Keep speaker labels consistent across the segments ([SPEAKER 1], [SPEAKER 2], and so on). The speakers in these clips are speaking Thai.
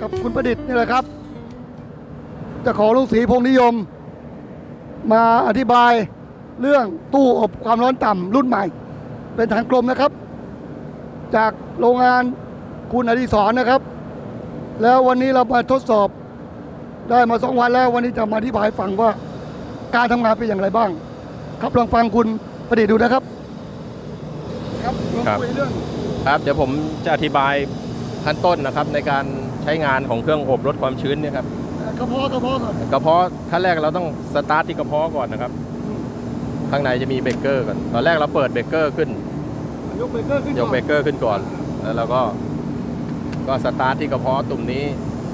[SPEAKER 1] กับคุณประดิษฐ์นี่แหละครับเจะของลุงศรีพงษ์นิยม มาอธิบายเรื่องตู้อบความร้อนต่ำรุ่นใหม่ เป็นฐานกลมนะครับ จากโรงงานคุณอดิศรนะครับ แล้ววันนี้เรามาทดสอบได้มาสองวันแล้ววันนี้จะมาอธิบายให้ฟังว่าการทำงานเป็นอย่างไรบ้าง ครับลองฟังคุณประดิษฐ์ดูนะครับ ครับลอง
[SPEAKER 2] ครับ
[SPEAKER 1] คุยเรื่อง
[SPEAKER 2] ครับเดี๋ยวผมจะอธิบายขั้นต้นนะครับในการ ใช้งานของเครื่องอบลดความชื้นเนี่ยครับ
[SPEAKER 1] กระเพาะกระเพาะก่อน
[SPEAKER 2] กระเพาะขั้นแรกเราต้องสตาร์ทที่กระเพาะก่อนนะครับ ข้างในจะมีเบรกเกอร์ก่อนตอนแรกเราเปิดเบรกเกอร์ขึ้น
[SPEAKER 1] ยกเบรกเกอร์ขึ้น
[SPEAKER 2] ยกเบรกเกอร์ขึ้นก่อน แล้วเราก็ก็สตาร์ทที่กระเพาะตุ่มนี้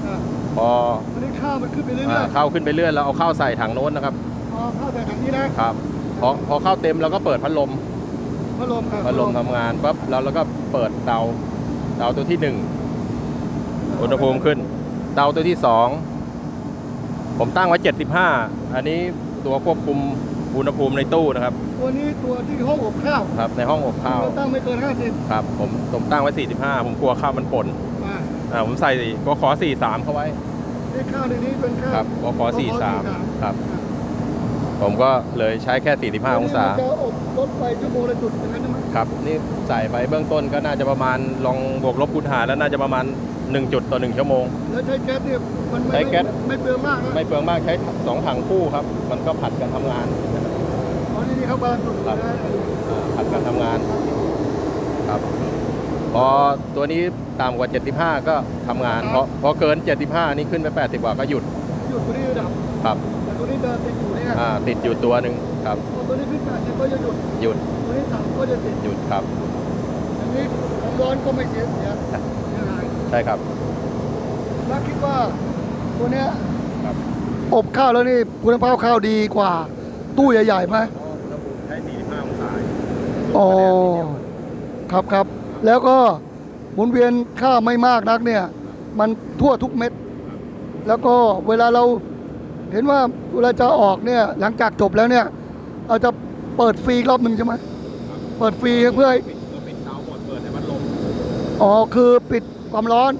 [SPEAKER 1] อ่า
[SPEAKER 2] พอ
[SPEAKER 1] อันนี้ข้าวมันขึ้นไปเรื่อย
[SPEAKER 2] อ่าเข้าขึ้นไปเรื่อยแล้วเอาเข้าใส่ถังโน้นนะครับ
[SPEAKER 1] ๆอ๋อข้าวแต่ถังนี้นะครับ
[SPEAKER 2] พอพอเข้าเต็มเราก็เปิดพัดลม
[SPEAKER 1] พัดลมครับ
[SPEAKER 2] พัดลมทำงานปั๊บแล้วเราก็เปิดเตาเตาตัวที่หนึ่ง อุณหภูมิขึ้น เตาตัวที่สองผมตั้งไว้ 75 อันนี้ตัวควบคุมอุณหภูมิในตู้นะครับ
[SPEAKER 1] ตัวนี้ตัวที่ห้องอบข้าว
[SPEAKER 2] ครับในห้องอบข้าว
[SPEAKER 1] เราตั้งไม่เกิน 50
[SPEAKER 2] ครับ ผมผมตั้งไว้ 45 ผมกลัวข้าวมันป่น
[SPEAKER 1] มา
[SPEAKER 2] อ่าผมใส่ก็ขอ 43 เข้าไว้
[SPEAKER 1] ที่ข้าวในนี้เป็นข้าว
[SPEAKER 2] ครับก็ขอ
[SPEAKER 1] 43
[SPEAKER 2] 43ครับ ผมก็เลยใช้แค่ 45 องศา
[SPEAKER 1] ตัวนี้มันจะอบลดไปชั่วโมงละจุดอย่างนั้นใช่ไหม
[SPEAKER 2] ครับ นี่ใส่ไปเบื้องต้นก็น่าจะประมาณลองบวกลบคูณหารแล้วน่าจะประมาณ 1 จุดต่อ 1 ชั่วโมง
[SPEAKER 1] แล้วใช้แก๊สเนี่ยมันไม่
[SPEAKER 2] ใช้แก๊ส
[SPEAKER 1] ไม่เปลืองมากนะ
[SPEAKER 2] ไม่เปลืองมากใช้สองถังคู่ครับ มันก็ผัดกันทำงาน
[SPEAKER 1] อ๋อนี่นี่เขาบาลานซ์สุด
[SPEAKER 2] ครับ
[SPEAKER 1] นะ
[SPEAKER 2] อ่าผัดกันทำงานครับ พอตัวนี้ต่ำกว่า 75 ก็ทำงานพอพอเกิน 75 นี่ขึ้นไป 80 กว่าก็หยุด
[SPEAKER 1] หยุดตัวนี้ดับ
[SPEAKER 2] ครับ
[SPEAKER 1] แต่ตัวนี้จะติดอยู่เนี่ย
[SPEAKER 2] อ่าติดอยู่ตัวหนึ่งครับ
[SPEAKER 1] พอตัวนี้ขึ้น80ก็จะหยุด
[SPEAKER 2] หยุด
[SPEAKER 1] ตัวนี้ต่ำก็จะติด
[SPEAKER 2] หยุดครับ
[SPEAKER 1] อันนี้ความร้อนก็ไม่เสียเสียเสียหาย
[SPEAKER 2] ใช่ครับ
[SPEAKER 1] แล้วคิดว่าตัวเนี้ย
[SPEAKER 2] ครับ
[SPEAKER 1] อบข้าวแล้วนี่คุณภาพข้าวดีกว่า ตู้ใหญ่ๆไหม
[SPEAKER 2] อุณหภูมิใช้45องศา
[SPEAKER 1] อ๋อครับครับแล้วก็หมุนเวียนข้าวไม่มากนักเนี่ย มันทั่วทุกเม็ด แล้วก็เวลาเราเห็นว่าเวลาจะออกเนี่ยหลังจากจบแล้วเนี่ยเราจะเปิดฟรีอีกรอบหนึ่งใช่ไหมเปิดฟรีเพื่อให้
[SPEAKER 2] ปิดก็ปิดเตาหมดเปิดแต่พัดลม
[SPEAKER 1] อ๋อคือปิด ความร้อน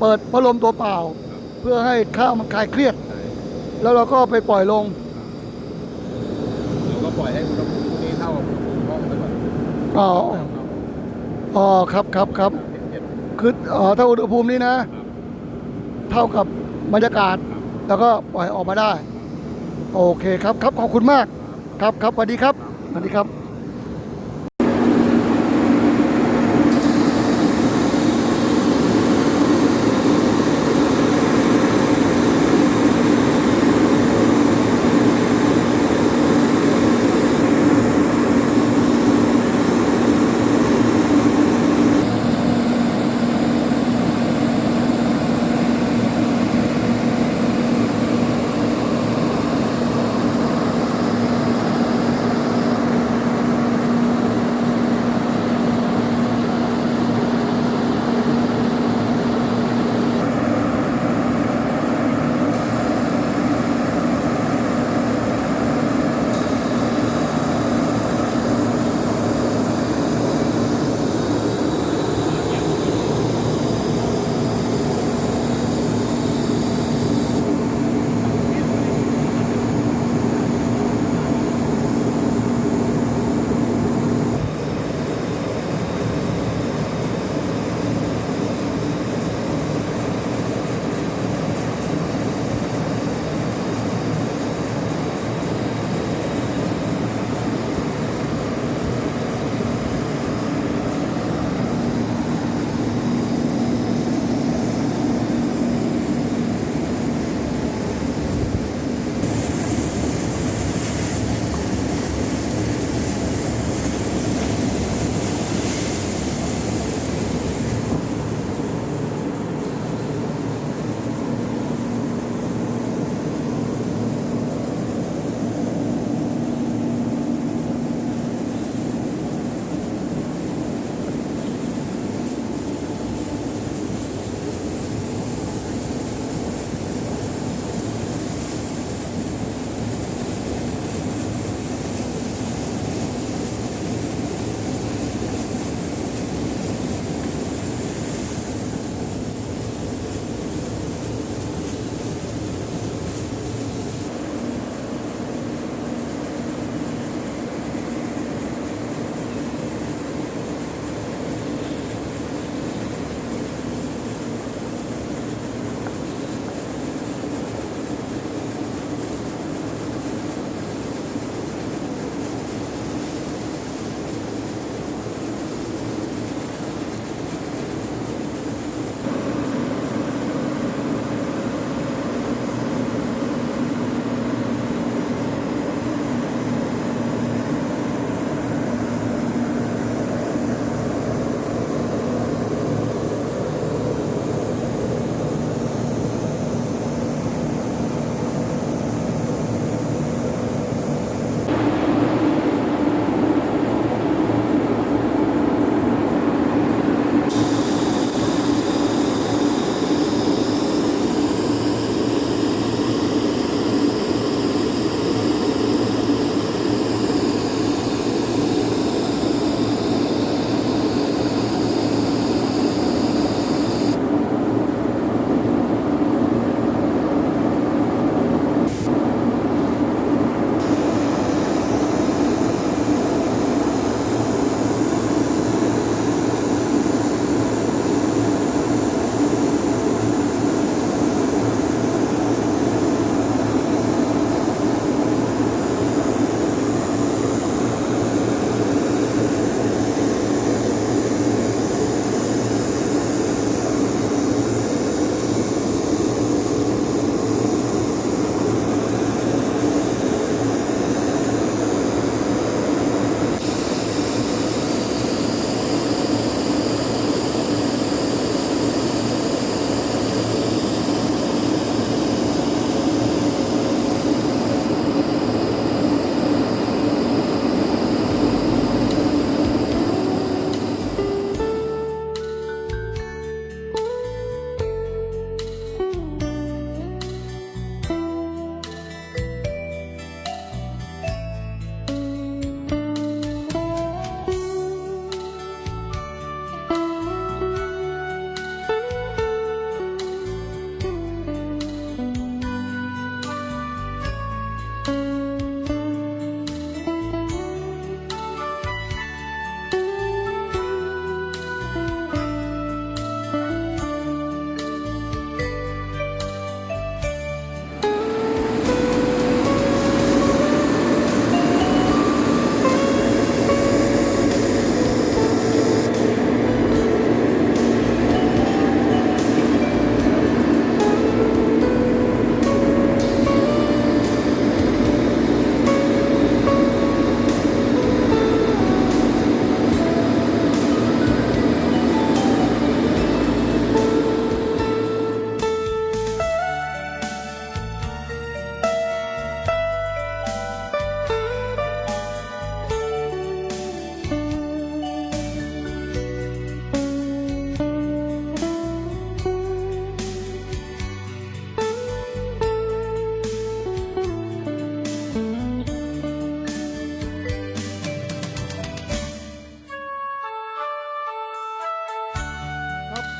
[SPEAKER 1] เปิดพัดลมตัวเปล่า เพื่อให้ข้าวมันคลายเครียด แล้วเราก็ไปปล่อยลง
[SPEAKER 2] แล้วก็ปล่อยให้อุณหภูมินี้เท่ากับอุณหภูมิห้องไปก่อน
[SPEAKER 1] อ๋ออ๋อครับครับครับคืออ๋อถ้าอุณหภูมินี้นะ เท่ากับบรรยากาศ แล้วก็ปล่อยออกมาได้ โอเคครับครับขอบคุณมาก ครับครับสวัสดีครับสวัสดีครับ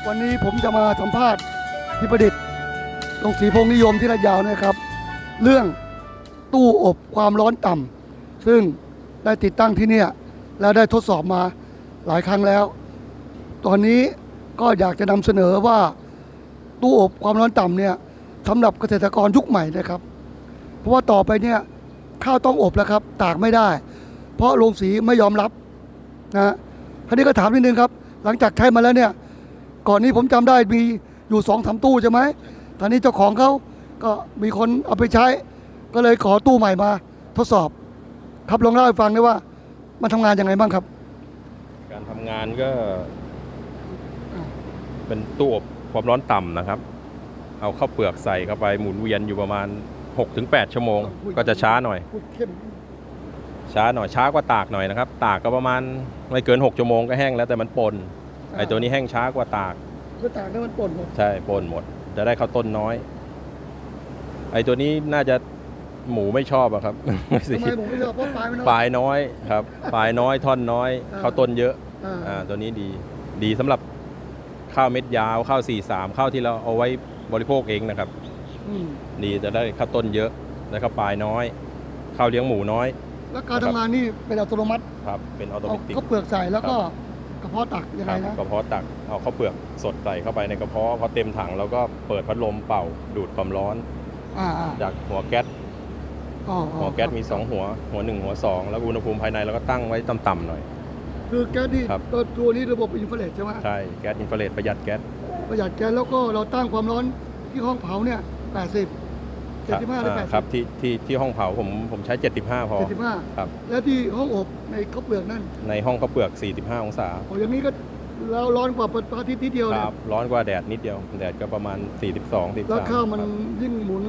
[SPEAKER 1] วันนี้ผมจะมาสัมภาษณ์พี่ประดิษฐ์ลงศรีพงษ์นิยมที่ระยาวนะครับ เรื่องตู้อบความร้อนต่ำซึ่งได้ติดตั้งที่เนี่ยแล้วได้ทดสอบมาหลายครั้งแล้ว ตอนนี้ก็อยากจะนำเสนอว่าตู้อบความร้อนต่ำเนี่ยสำหรับเกษตรกรยุคใหม่นะครับ เพราะว่าต่อไปเนี่ยข้าวต้องอบแล้วครับ ตากไม่ได้ เพราะโรงสีไม่ยอมรับนะฮะครนี้ก็ถามนิดนึงครับ หลังจากใช้มาแล้วเนี่ย ก่อนนี้ผมจำได้มีอยู่สองสามตู้ใช่ไหมตอนนี้เจ้าของเขาก็มีคนเอาไปใช้ ก็เลยขอตู้ใหม่มาทดสอบ ครับลองเล่าให้ฟังได้ว่า มันทำงานยังไงบ้างครับ
[SPEAKER 2] การทำงานก็ เป็นตู้อบความร้อนต่ำนะครับ เอาข้าวเปลือกใส่เข้าไปหมุนเวียนอยู่ประมาณ 6-8 ชั่วโมง ก็จะช้าหน่อย
[SPEAKER 1] พูดเข้ม
[SPEAKER 2] ช้าหน่อยช้ากว่าตากหน่อยนะครับ ตากก็ประมาณไม่เกิน 6 ชั่วโมงก็แห้งแล้วแต่มันปน ไอ้ตัวนี้แห้งช้ากว่าตาก
[SPEAKER 1] คือตากแล้วมันป่นหมด
[SPEAKER 2] ใช่ปนหมด จะได้ข้าวต้นน้อย ไอ้ตัวนี้น่าจะหมูไม่ชอบอะครับ
[SPEAKER 1] ทำไมผมไม่ชอบเพราะปลายมัน
[SPEAKER 2] ปลายน้อยครับปลายน้อยท่อนน้อย
[SPEAKER 1] อ่า
[SPEAKER 2] ข้าวต้นเยอะ
[SPEAKER 1] อ่า
[SPEAKER 2] อ่าตัวนี้ดี ดีสำหรับข้าวเม็ดยาวข้าว4ี่สามข้าวที่เราเอาไว้บริโภคเองนะครับ
[SPEAKER 1] อืม
[SPEAKER 2] ดีจะได้ข้าวต้นเยอะได้ข้าวปลายน้อยข้าวเลี้ยงหมูน้อย
[SPEAKER 1] แล้วการทำงานนี่เป็นอัตโนมัติ
[SPEAKER 2] ครับเป็นออโต
[SPEAKER 1] เอา
[SPEAKER 2] เมติก
[SPEAKER 1] ข้าวเปลือกใส่แล้วก็ กระเพาะตักยัง
[SPEAKER 2] ค
[SPEAKER 1] ไง
[SPEAKER 2] รับ
[SPEAKER 1] นะ
[SPEAKER 2] กระเพาะตักเอาข้าวเปลือกสดใส่เข้าไปในกระเพาะพอเต็มถังเราก็เปิดพัดลมเป่าดูดความร้อน
[SPEAKER 1] อ่าอ่า
[SPEAKER 2] จากหัวแก๊ส
[SPEAKER 1] อ๋ออ๋อ
[SPEAKER 2] หัวแก๊สมี
[SPEAKER 1] ครับ
[SPEAKER 2] 2หัว หัว1หัว2แล้วอุณหภูมิภายในเราก็ตั้งไว้ต่ำๆหน่อย
[SPEAKER 1] คือแก๊สนี่
[SPEAKER 2] ครับ
[SPEAKER 1] ตัวตัวนี้ระบบอินฟราเรดใช่ไหม
[SPEAKER 2] ใช่แก๊สอินฟราเรดประหยัดแก๊ส
[SPEAKER 1] ประหยัดแก๊สแล้วก็เราตั้งความร้อนที่ห้องเผาเนี่ย80
[SPEAKER 2] ครับ
[SPEAKER 1] 75หรือ
[SPEAKER 2] อ่า
[SPEAKER 1] 80
[SPEAKER 2] ครับที่ที่ที่ห้องเผาผมผมใช้ 75 พอ
[SPEAKER 1] 75
[SPEAKER 2] ครับ
[SPEAKER 1] แล้วที่ห้องอบในข้าวเปลือกนั่น
[SPEAKER 2] ในห้องข้าวเปลือก 45 องศา
[SPEAKER 1] โอ้อย่างนี้ก็เราร้อนกว่าพระอาทิตย์นิดเดียว
[SPEAKER 2] ค
[SPEAKER 1] เลย
[SPEAKER 2] รับร้อนกว่าแดดนิดเดียว แดดก็ประมาณ 42 43
[SPEAKER 1] แล้วข้าวมัน
[SPEAKER 2] ครับ
[SPEAKER 1] ยิ่งหมุน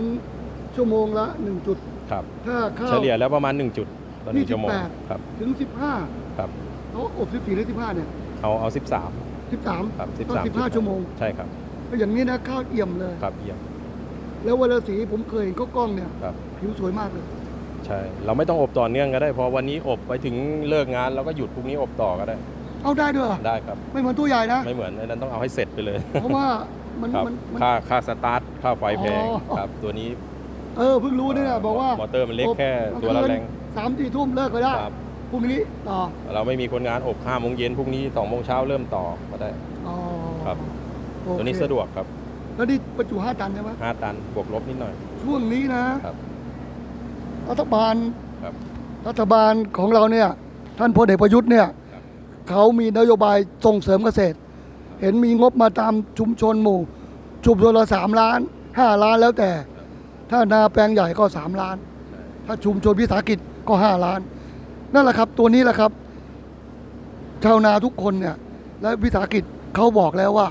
[SPEAKER 1] ชั่วโมงละ1จุด
[SPEAKER 2] ครับ
[SPEAKER 1] ถ้าข้าว
[SPEAKER 2] เฉลี่ยแล้วประมาณ 1 จุดต่อหนึ่งชั่วโมง
[SPEAKER 1] 28
[SPEAKER 2] ครับ
[SPEAKER 1] ถึง15
[SPEAKER 2] ครับ
[SPEAKER 1] เขาอบ14หรือ15เนี่ย
[SPEAKER 2] เอาเอา 13
[SPEAKER 1] 13
[SPEAKER 2] ครับ
[SPEAKER 1] ต้อง
[SPEAKER 2] 13
[SPEAKER 1] 15 ชั่วโมง
[SPEAKER 2] ใช่ครับ
[SPEAKER 1] ก็อย่างนี้นะข้าวเอี่ยมเลย
[SPEAKER 2] ครับเยี่ยม
[SPEAKER 1] แล้วเวลาสีผมเคยเห็นเขากล้องเนี่ย
[SPEAKER 2] ครับ
[SPEAKER 1] ผิวสวยมากเลย
[SPEAKER 2] ใช่ เราไม่ต้องอบต่อเนื่องก็ได้เพอวันนี้อบไปถึงเลิกงานเราก็หยุดพรุ่งนี้อบต่อก็ได้
[SPEAKER 1] เอาได้ด้วยเหรอ
[SPEAKER 2] ได้ครับ
[SPEAKER 1] ไม่เหมือนตู้ใหญ่นะ
[SPEAKER 2] ไม่เหมือนไอ้นั้นต้องเอาให้เสร็จไปเลย
[SPEAKER 1] เพราะว่ามัน
[SPEAKER 2] ครับ
[SPEAKER 1] มันมัน
[SPEAKER 2] ค่าค่าสตาร์ท ค่าไฟแพง
[SPEAKER 1] อ๋อ
[SPEAKER 2] ครับ ตัวนี้
[SPEAKER 1] เออเพิ่งรู้เนี่ยบอกว่าม
[SPEAKER 2] อเตอร์มันเล็กแค่ตัวละแรง
[SPEAKER 1] สามสี่ทุ่มเลิกก็ได้
[SPEAKER 2] ครับ
[SPEAKER 1] พรุ่งนี้ต่อ
[SPEAKER 2] เราไม่มีคนงานอบห้าโมงเย็นพรุ่งนี้สองโมงเช้าเริ่มต่อก็ได้
[SPEAKER 1] อ๋อ
[SPEAKER 2] ครับ
[SPEAKER 1] โอเค
[SPEAKER 2] ตัวนี้สะดวกครับ
[SPEAKER 1] แล้วนี่บรรจุห้าตันใช่ไหม
[SPEAKER 2] ห้าตันบวกลบนิดหน่อย
[SPEAKER 1] ช่วงนี้นะครับรัฐบาล
[SPEAKER 2] ครับ
[SPEAKER 1] รัฐบาลของเราเนี่ย ท่านพลเอกประยุทธ์เนี่ย
[SPEAKER 2] ครับ
[SPEAKER 1] เขามีนโยบายส่งเสริมเกษตร เห็นมีงบมาตามชุมชนหมู่ ชุมชนละสามล้านห้าล้านแล้วแต่ ถ้านาแปลงใหญ่ก็สามล้าน ถ้าชุมชนวิสาหกิจก็ห้าล้าน นั่นแหละครับ ตัวนี้แหละครับ ชาวนาทุกคนเนี่ย และวิสาหกิจเขาบอกแล้วว่า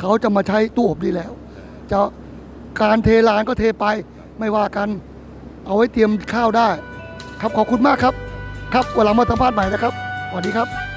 [SPEAKER 1] เขาจะมาใช้ตู้อบนี้แล้ว จะการเทลานก็เทไปไม่ว่ากัน เอาไว้เตรียมข้าวได้ ครับขอบคุณมากครับ ครับวันหลังมาสัมภาษณ์ใหม่นะครับสวัสดีครับ